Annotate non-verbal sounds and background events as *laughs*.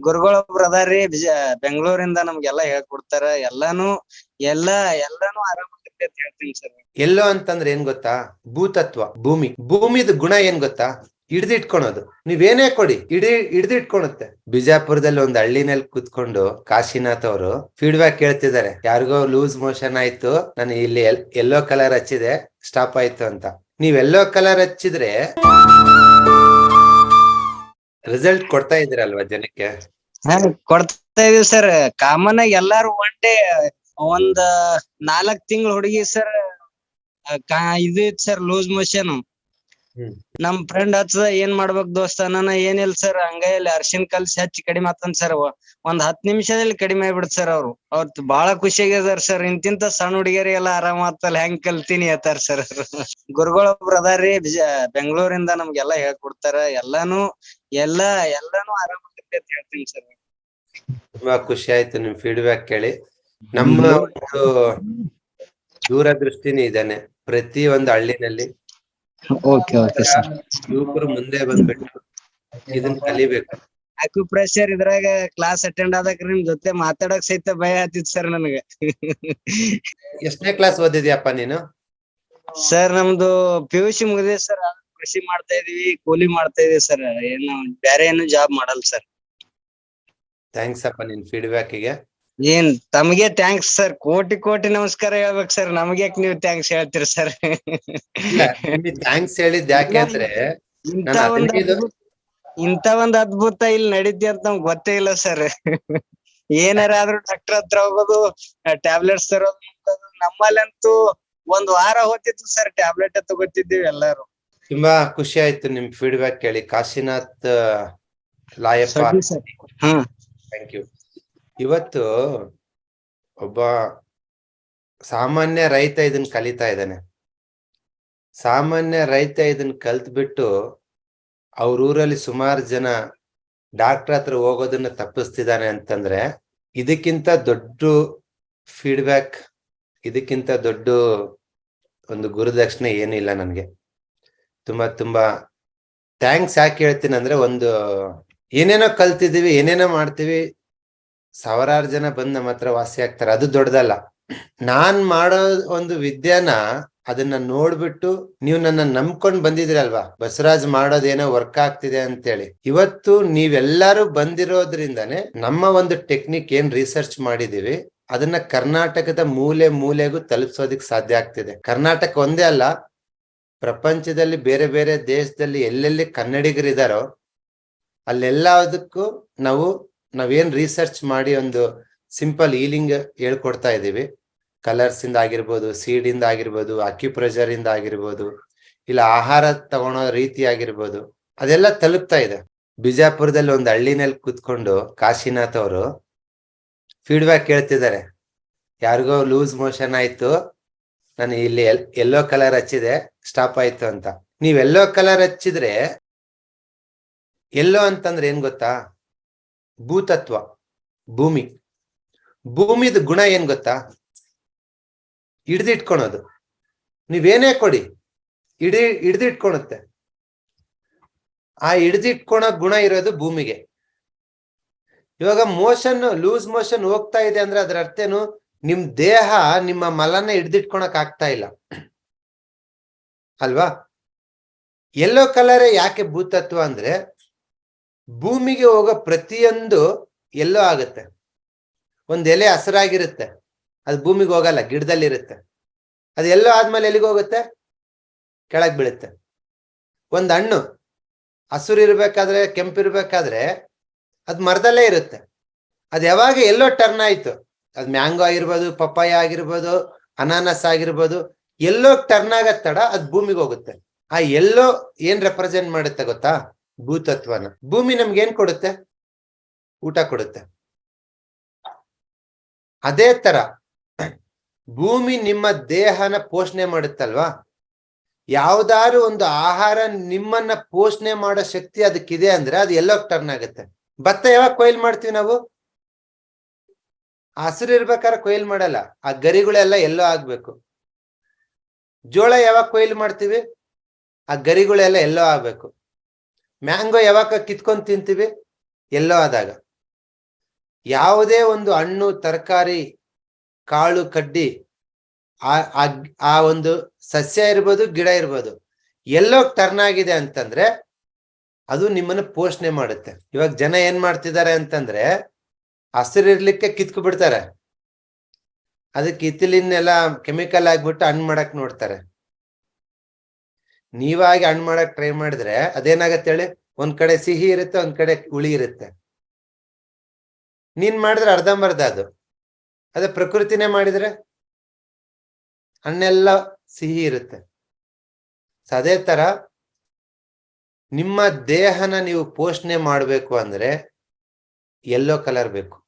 ಗುರುಗಳೊಬ್ರು ಅದಾರಿ ಬಿಜ ಬೆಂಗಳೂರಿಂದ ನಮ್ಗೆಲ್ಲಾ ಹೇಳ್ಕೊಡ್ತಾರ. ಎಲ್ಲಾನು, ಎಲ್ಲಾ, ಎಲ್ಲಾನು ಆರಾಮ ಅಂತ ಹೇಳ್ತೀನಿ ಸರ್. ಎಲ್ಲೋ ಅಂತಂದ್ರೆ ಏನ್ ಗೊತ್ತಾ? ಭೂತತ್ವ, ಭೂಮಿ. ಭೂಮಿದ ಗುಣ ಏನ್ ಗೊತ್ತಾ? ಹಿಡ್ದಿಟ್ಕೊಳೋದು. ನೀವೇನೇ ಕೊಡಿ, ಹಿಡಿ, ಹಿಡ್ದಿಟ್ಕೊಳುತ್ತೆ. ಬಿಜಾಪುರದಲ್ಲಿ ಒಂದ್ ಹಳ್ಳಿನಲ್ಲಿ ಕುತ್ಕೊಂಡು ಕಾಶಿನಾಥ್ ಅವರು ಫೀಡ್ಬ್ಯಾಕ್ ಕೇಳ್ತಿದ್ದಾರೆ ಯಾರಿಗೋ ಲೂಸ್ ಮೋಷನ್ ಆಯ್ತು, ನಾನು ಇಲ್ಲಿ ಎಲ್ಲೋ ಕಲರ್ ಹಚ್ಚಿದೆ ಸ್ಟಾಪ್ ಆಯ್ತು ಅಂತ. ನೀವ್ ಎಲ್ಲೋ ಕಲರ್ ಹಚ್ಚಿದ್ರೆ ರಿಸಲ್ಟ್ ಕೊಡ್ತಾ ಇದೀರಲ್ವಾ ಜನಕ್ಕೆ? ಕೊಡ್ತಾ ಇದೀವಿ ಸರ್ ಕಾಮನ್ ಆಗಿ ಎಲ್ಲಾರು ಒನ್ ಡೇ ಒಂದ್ ನಾಲ್ಕ್ ತಿಂಗಳ ಹುಡುಗಿ ಸರ್ ಇದು ಸರ್ ಲೂಸ್ ಮೋಷನ್. ನಮ್ ಫ್ರೆಂಡ್ ಹಚ್ಚದ ಏನ್ ಮಾಡ್ಬೇಕ್ ದೋಸ್ತ? ನನ್ನ ಏನಿಲ್ಲ ಸರ್ ಹಂಗ ಇಲ್ಲಿ ಅರ್ಶಿನ್ ಕಲ್ಸಿ ಹಚ್ಚಿ ಕಡಿಮೆ ಆತನ್ ಸರ್ ಒಂದ್ ಹತ್ ನಿಮಿಷದಲ್ಲಿ ಕಡಿಮೆ ಆಗ್ಬಿಡ್ತ ಸರ್ ಅವ್ರು. ಅವ್ರ ಬಾಳ ಖುಷಿಯಾಗ್ಯದಾರ ಸರ್ ಇಂತಿಂತ ಸಣ್ಣ ಹುಡುಗಿಯರಿ ಎಲ್ಲ ಆರಾಮ ಆತಲ್ಲ ಹೆಂಗ್ ಕಲ್ತೀನಿ ಅತ್ತಾರ ಸರ್ *laughs* ಗುರುಗಳೊಬ್ರು ಬಿಜ ಬೆಂಗಳೂರಿಂದ ನಮ್ಗೆಲ್ಲಾ ಹೇಳ್ಕೊಡ್ತಾರ. ಎಲ್ಲಾನು, ಎಲ್ಲಾ, ಎಲ್ಲಾನು ಆರಾಮಾಗತ್ತೆ ಅಂತ ಹೇಳ್ತೀನಿ ಸರ್ ತುಂಬಾ ಖುಷಿ ಆಯ್ತು ನಿಮ್ ಫೀಡ್ಬ್ಯಾಕ್ ಕೇಳಿ. ನಮ್ಮ ಒಂದು ದೂರದೃಷ್ಟಿನೇ ಇದ್ದಾನೆ ಪ್ರತಿ ಒಂದು ಹಳ್ಳಿನಲ್ಲಿ ಓಕೆ ಓಕೆ ಸರ್. ಯುವಕರು ಮುಂದೆ ಬಂದ್ಬಿಟ್ಟು ಇದನ್ನ ಕಲಿಬೇಕು. ಅಕ್ಯುಪ್ರೆಷರ್ ಇದ್ರಾಗ ಕ್ಲಾಸ್ ಅಟೆಂಡ್ ಆದಾಗ ನಿಮ್ ಜೊತೆ ಮಾತಾಡಕ್ ಸಹಿತ ಭಯ ಆತಿತ್ ಸರ್ ನನಗ. ಎಷ್ಟನೇ ಕ್ಲಾಸ್ ಓದಿದ್ಯಪ್ಪ ನೀನು? ಸರ್ ನಮ್ದು ಪಿ ಯು ಸಿ ಮುಗಿದಿದೆ ಸರ್. ಕೃಷಿ ಮಾಡ್ತಾ ಇದೀವಿ ಕೂಲಿ ಮಾಡ್ತಾ ಇದೀವಿ ಸರ್. ಏನು ಬೇರೆ ಏನು ಜಾಬ್ ಮಾಡಲ್ಲ ಸರ್. ಥ್ಯಾಂಕ್ಸ್ ಅಪ್ಪ ನಿನ್ ಫೀಡ್ಬ್ಯಾಕ್ಗೆ. ಏನ್ ತಮಗೆ ಥ್ಯಾಂಕ್ಸ್ ಸರ್ ಕೋಟಿ ಕೋಟಿ ನಮಸ್ಕಾರ ಹೇಳ್ಬೇಕು ಸರ್ ನಮ್ಗೆ ನೀವು ಥ್ಯಾಂಕ್ಸ್ ಹೇಳ್ತೀರಿ ಸರ್ ಥ್ಯಾಂಕ್ಸ್ ಹೇಳಿದ್ ಯಾಕೆ ಅಂದ್ರೆ ಇಂತ ಒಂದ್ ಅದ್ಭುತ ಇಲ್ಲಿ ನಡೀತಿ ಅಂತ ನಮ್ಗೆ ಗೊತ್ತೇ ಇಲ್ಲ ಸರ್ ಏನಾರ ಆದ್ರೂ ಡಾಕ್ಟರ್ ಹತ್ರ ಹೋಗೋದು ಟ್ಯಾಬ್ಲೆಟ್ಸ್ ತರೋದು. ನಮ್ಮಲ್ಲಂತೂ ಒಂದ್ ವಾರ ಹೋಗ್ತಿತ್ತು ಸರ್ ಟ್ಯಾಬ್ಲೆಟ್ ತಗೋತಿದ್ದೀವಿ ಎಲ್ಲಾರು. ತುಂಬಾ ಖುಷಿ ಆಯ್ತು ನಿಮ್ ಫೀಡ್ಬ್ಯಾಕ್ ಕೇಳಿ. ಕಾಶಿನಾಥ್ ಲಾಯಪ್ಪ. ಹಾ ಥ್ಯಾಂಕ್ ಯು ಇವತ್ತು ಒಬ್ಬ ಸಾಮಾನ್ಯ ರೈತ ಇದನ್ನ ಕಲಿತಾ ಇದ್ದಾನೆ. ಸಾಮಾನ್ಯ ರೈತ ಇದನ್ನ ಕಲ್ತ್ಬಿಟ್ಟು ಅವ್ರ ಊರಲ್ಲಿ ಸುಮಾರು ಜನ ಡಾಕ್ಟರ್ ಹತ್ರ ಹೋಗೋದನ್ನ ತಪ್ಪಿಸ್ತಿದ್ದಾನೆ ಅಂತಂದ್ರೆ ಇದಕ್ಕಿಂತ ದೊಡ್ಡ ಫೀಡ್ಬ್ಯಾಕ್ ಇದಕ್ಕಿಂತ ದೊಡ್ಡ ಒಂದು ಗುರುದಕ್ಷಿಣೆ ಏನಿಲ್ಲ ನನಗೆ. ತುಂಬಾ ತುಂಬಾ ಥ್ಯಾಂಕ್ಸ್ ಯಾಕೆ ಹೇಳ್ತೀನಿ ಅಂದ್ರೆ ಒಂದು ಏನೇನೋ ಕಲ್ತಿದ್ದೀವಿ ಏನೇನೋ ಮಾಡ್ತೀವಿ ಸಾವಿರಾರು ಜನ ಬಂದ್ ನಮ್ಮ ಹತ್ರ ವಾಸಿ ಆಗ್ತಾರೆ. ಅದು ದೊಡ್ಡದಲ್ಲ. ನಾನ್ ಮಾಡೋ ಒಂದು ವಿದ್ಯಾನ ಅದನ್ನ ನೋಡ್ಬಿಟ್ಟು ನೀವು ನನ್ನ ನಂಬ್ಕೊಂಡ್ ಬಂದಿದ್ರಲ್ವಾ ಬಸವರಾಜ್ ಮಾಡೋದೇನೋ ವರ್ಕ್ ಆಗ್ತಿದೆ ಅಂತೇಳಿ. ಇವತ್ತು ನೀವೆಲ್ಲಾರು ಬಂದಿರೋದ್ರಿಂದಾನೆ ನಮ್ಮ ಒಂದು ಟೆಕ್ನಿಕ್ ಏನ್ ರಿಸರ್ಚ್ ಮಾಡಿದೀವಿ ಅದನ್ನ ಕರ್ನಾಟಕದ ಮೂಲೆ ಮೂಲೆಗೂ ತಲುಪಿಸೋದಿಕ್ ಸಾಧ್ಯ ಆಗ್ತಿದೆ. ಕರ್ನಾಟಕ ಒಂದೇ ಅಲ್ಲ, ಪ್ರಪಂಚದಲ್ಲಿ ಬೇರೆ ಬೇರೆ ದೇಶದಲ್ಲಿ ಎಲ್ಲೆಲ್ಲಿ ಕನ್ನಡಿಗರಿದಾರೋ, ಅಲ್ಲೆಲ್ಲದಕ್ಕೂ ನಾವು ನಾವೇನ್ ರಿಸರ್ಚ್ ಮಾಡಿ ಒಂದು ಸಿಂಪಲ್ ಈಲಿಂಗ್ ಹೇಳ್ಕೊಡ್ತಾ ಇದೀವಿ ಕಲರ್ಸ್ ಇಂದ ಆಗಿರ್ಬೋದು ಸೀಡ್ ಇಂದ ಆಗಿರ್ಬೋದು ಅಕ್ಯುಪ್ರೆಷರ್ ಇಂದ ಆಗಿರ್ಬೋದು, ಇಲ್ಲ ಆಹಾರ ತಗೊಳೋ ರೀತಿ ಆಗಿರ್ಬೋದು, ಅದೆಲ್ಲ ತಲುಪ್ತಾ ಇದೆ. ಬಿಜಾಪುರದಲ್ಲಿ ಒಂದು ಹಳ್ಳಿನಲ್ಲಿ ಕೂತ್ಕೊಂಡು ಕಾಶಿನಾಥ್ ಅವರು ಫೀಡ್ಬ್ಯಾಕ್ ಕೇಳ್ತಿದ್ದಾರೆ ಯಾರಿಗೋ ಲೂಸ್ ಮೋಷನ್ ಆಯ್ತು, ನಾನು ಇಲ್ಲಿ ಎಲ್ಲೋ ಕಲರ್ ಹಚ್ಚಿದೆ ಸ್ಟಾಪ್ ಆಯ್ತು ಅಂತ. ನೀವ್ ಎಲ್ಲೋ ಕಲರ್ ಹಚ್ಚಿದ್ರೆ ಎಲ್ಲೋ ಅಂತಂದ್ರೆ ಏನ್ ಗೊತ್ತಾ? ಭೂತತ್ವ, ಭೂಮಿ. ಭೂಮಿದ ಗುಣ ಏನ್ ಗೊತ್ತಾ? ಹಿಡ್ದಿಟ್ಕೊಳೋದು. ನೀವೇನೇ ಕೊಡಿ, ಹಿಡಿ, ಹಿಡ್ದಿಟ್ಕೊಳುತ್ತೆ. ಆ ಹಿಡ್ದಿಟ್ಕೊಳೋ ಗುಣ ಇರೋದು ಭೂಮಿಗೆ. ಇವಾಗ ಮೋಷನ್ ಲೂಸ್ ಮೋಷನ್ ಹೋಗ್ತಾ ಇದೆ ಅಂದ್ರೆ ಅದ್ರ ಅರ್ಥೇನು? ನಿಮ್ ದೇಹ ನಿಮ್ಮ ಮಲನ ಹಿಡ್ದಿಟ್ಕೊಳಕ್ ಆಗ್ತಾ ಇಲ್ಲ. ಅಲ್ವಾ? ಎಲ್ಲೋ ಕಲರೇ ಯಾಕೆ ಭೂತತ್ವ ಅಂದ್ರೆ ಭೂಮಿಗೆ ಹೋಗೋ ಪ್ರತಿಯೊಂದು ಎಲ್ಲೋ ಆಗುತ್ತೆ. ಒಂದು ಎಲೆ ಹಸರಾಗಿರುತ್ತೆ, ಅದು ಭೂಮಿಗೆ ಹೋಗಲ್ಲ, ಗಿಡದಲ್ಲಿರುತ್ತೆ. ಅದು ಎಲ್ಲೋ ಆದ್ಮೇಲೆ ಎಲ್ಲಿಗೆ ಹೋಗುತ್ತೆ? ಕೆಳಗೆ ಬೀಳುತ್ತೆ. ಒಂದು ಹಣ್ಣು ಹಸುರು ಇರ್ಬೇಕಾದ್ರೆ ಕೆಂಪಿರ್ಬೇಕಾದ್ರೆ ಅದು ಮರದಲ್ಲೇ ಇರುತ್ತೆ. ಅದು ಯಾವಾಗ ಎಲ್ಲೋ ಟರ್ನ್ ಆಯ್ತು. ಅದು ಮ್ಯಾಂಗೋ ಆಗಿರ್ಬೋದು, ಪಪ್ಪಾಯ ಆಗಿರ್ಬೋದು, ಅನಾನಸ್ ಆಗಿರ್ಬೋದು, ಎಲ್ಲೋ ಟರ್ನ್ ಆಗತ್ತಡ ಅದ್ ಭೂಮಿಗೆ ಹೋಗುತ್ತೆ. ಆ ಎಲ್ಲೋ ಏನ್ ರೆಪ್ರೆಸೆಂಟ್ ಮಾಡುತ್ತೆ ಗೊತ್ತಾ? ಭೂತತ್ವನ. ಭೂಮಿ ನಮ್ಗೆ ಏನ್ ಕೊಡುತ್ತೆ? ಊಟ ಕೊಡುತ್ತೆ. ಅದೇ ತರ, ಭೂಮಿ ನಿಮ್ಮ ದೇಹನ ಪೋಷಣೆ ಮಾಡುತ್ತಲ್ವಾ? ಯಾವ್ದಾದ್ರು ಒಂದು ಆಹಾರ ನಿಮ್ಮನ್ನ ಪೋಷಣೆ ಮಾಡೋ ಶಕ್ತಿ ಅದಕ್ಕಿದೆ ಅಂದ್ರೆ ಅದು ಎಲ್ಲೋ ಟರ್ನ್ ಆಗುತ್ತೆ. ಭತ್ತ ಯಾವಾಗ ಕೊಯ್ಲ್ ಮಾಡ್ತೀವಿ ನಾವು? ಹಸಿರು ಇರ್ಬೇಕಾದ್ರೆ ಕೊಯ್ಲ್ ಮಾಡಲ್ಲ. ಆ ಗರಿಗಳೆಲ್ಲ ಎಲ್ಲೋ ಆಗ್ಬೇಕು. ಜೋಳ ಯಾವಾಗ ಕೊಯ್ಲು ಮಾಡ್ತೀವಿ? ಆ ಗರಿಗಳೆಲ್ಲ ಎಲ್ಲೋ ಆಗ್ಬೇಕು. ಮ್ಯಾಂಗೋ ಯಾವಾಗ ಕಿತ್ಕೊಂಡು ತಿಂತೀವಿ? ಎಲ್ಲೋ ಆದಾಗ. ಯಾವುದೇ ಒಂದು ಹಣ್ಣು, ತರಕಾರಿ, ಕಾಳು, ಕಡ್ಡಿ, ಆ ಒಂದು ಸಸ್ಯ ಇರ್ಬೋದು, ಗಿಡ ಇರ್ಬೋದು, ಎಲ್ಲೋ ಟರ್ನ್ ಆಗಿದೆ ಅಂತಂದ್ರೆ ಅದು ನಿಮ್ಮನ್ನು ಪೋಷಣೆ ಮಾಡುತ್ತೆ. ಇವಾಗ ಜನ ಏನ್ ಮಾಡ್ತಿದ್ದಾರೆ ಅಂತಂದ್ರೆ ಹಸಿರಿರ್ಲಿಕ್ಕೆ ಕಿತ್ಕು ಬಿಡ್ತಾರೆ ಅದಕ್ಕೆ ಇತಿಲಿನ್ನೆಲ್ಲ ಕೆಮಿಕಲ್ ಆಗ್ಬಿಟ್ಟು ಹಣ್ಣು ಮಾಡಕ್ ನೋಡ್ತಾರೆ. ನೀವಾಗಿ ಹಣ್ಣು ಮಾಡಕ್ ಟ್ರೈ ಮಾಡಿದ್ರೆ ಅದೇನಾಗತ್ತೆ ಹೇಳಿ? ಒಂದ್ ಕಡೆ ಸಿಹಿ ಇರುತ್ತೆ, ಒಂದ್ ಕಡೆ ಹುಳಿ ಇರುತ್ತೆ. ನೀನ್ ಮಾಡಿದ್ರೆ ಅರ್ಧಂಬರ್ಧ ಅದು. ಅದೇ ಪ್ರಕೃತಿನೇ ಮಾಡಿದ್ರೆ ಹಣ್ಣೆಲ್ಲ ಸಿಹಿ ಇರುತ್ತೆ. ಅದೇ ತರ ನಿಮ್ಮ ದೇಹನ ನೀವು ಪೋಷಣೆ ಮಾಡ್ಬೇಕು ಅಂದ್ರೆ ಎಲ್ಲೋ ಕಲರ್ ಬೇಕು.